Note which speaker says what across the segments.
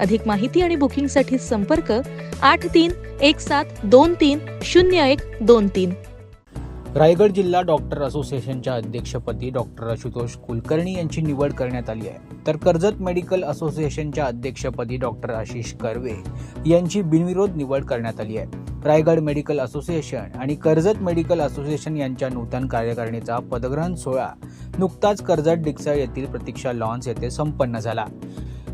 Speaker 1: अधिक माहिती आणि बुकिंगसाठी संपर्क आठ तीन एक सात दोन तीन शून्य एक दोन तीन.
Speaker 2: रायगड जिल्हा डॉक्टर असोसिएशनच्या अध्यक्षपदी डॉक्टर आशुतोष कुलकर्णी यांची निवड करण्यात आली आहे. तर कर्जत मेडिकल असोसिएशनच्या अध्यक्षपदी डॉक्टर आशिष कर्वे यांची बिनविरोध निवड करण्यात आली आहे. रायगड मेडिकल असोसिएशन आणि कर्जत मेडिकल असोसिएशन यांच्या नूतन कार्यकारिणीचा पदग्रहण सोहळा नुकताच कर्जत डिक्सळ येथील प्रतीक्षा लॉन्स येथे संपन्न झाला.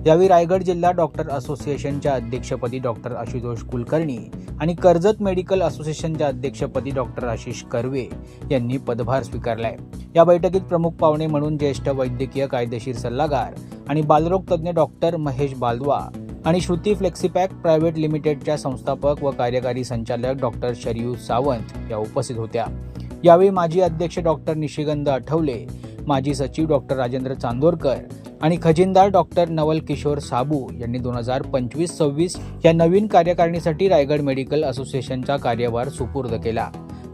Speaker 2: यावेळी रायगड जिल्हा डॉक्टर असोसिएशनच्या अध्यक्षपदी डॉक्टर आशुतोष कुलकर्णी आणि कर्जत मेडिकल असोसिएशनच्या अध्यक्षपदी डॉक्टर आशिष कर्वे यांनी पदभार स्वीकारलाय. या बैठकीत प्रमुख पाहुणे म्हणून ज्येष्ठ वैद्यकीय कायदेशीर सल्लागार आणि बालरोग तज्ज्ञ डॉक्टर महेश बालवा आणि श्रुती फ्लेक्सिपॅक प्रायव्हेट लिमिटेडच्या संस्थापक व कार्यकारी संचालक डॉक्टर शरयू सावंत या उपस्थित होत्या. यावेळी माजी अध्यक्ष डॉक्टर निशिगंध आठवले माजी सचिव डॉक्टर राजेंद्र चांदोरकर आणि खजिनदार डॉक्टर नवल किशोर साबू यांनी दोन हजार पंचवीस सव्वीस या नवीन कार्यकारिणीसाठी रायगड मेडिकल असोसिएशनचा कार्यभार सुपूर्द केला.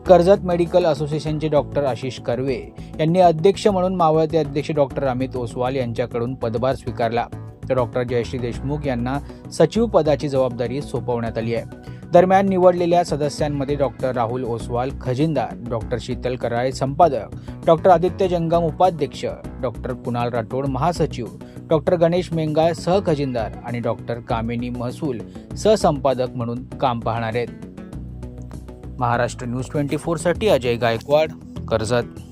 Speaker 2: कर्जत मेडिकल असोसिएशनचे डॉक्टर आशिष कर्वे यांनी अध्यक्ष म्हणून मावळते अध्यक्ष डॉक्टर अमित ओसवाल यांच्याकडून पदभार स्वीकारला. तर डॉक्टर जयश्री देशमुख यांना सचिव पदाची जबाबदारी सोपवण्यात आली आहे. दरम्यान निवडलेल्या सदस्यांमध्ये डॉक्टर राहुल ओसवाल खजिनदार डॉक्टर शीतल कराळे संपादक डॉक्टर आदित्य जंगम उपाध्यक्ष डॉक्टर कुणाल राठोड महासचिव डॉक्टर गणेश मेंगाळ सहखजिनदार आणि डॉक्टर कामिनी महसूल सहसंपादक म्हणून काम पाहणार आहेत. महाराष्ट्र न्यूज ट्वेंटी फोरसाठी अजय गायकवाड कर्जत.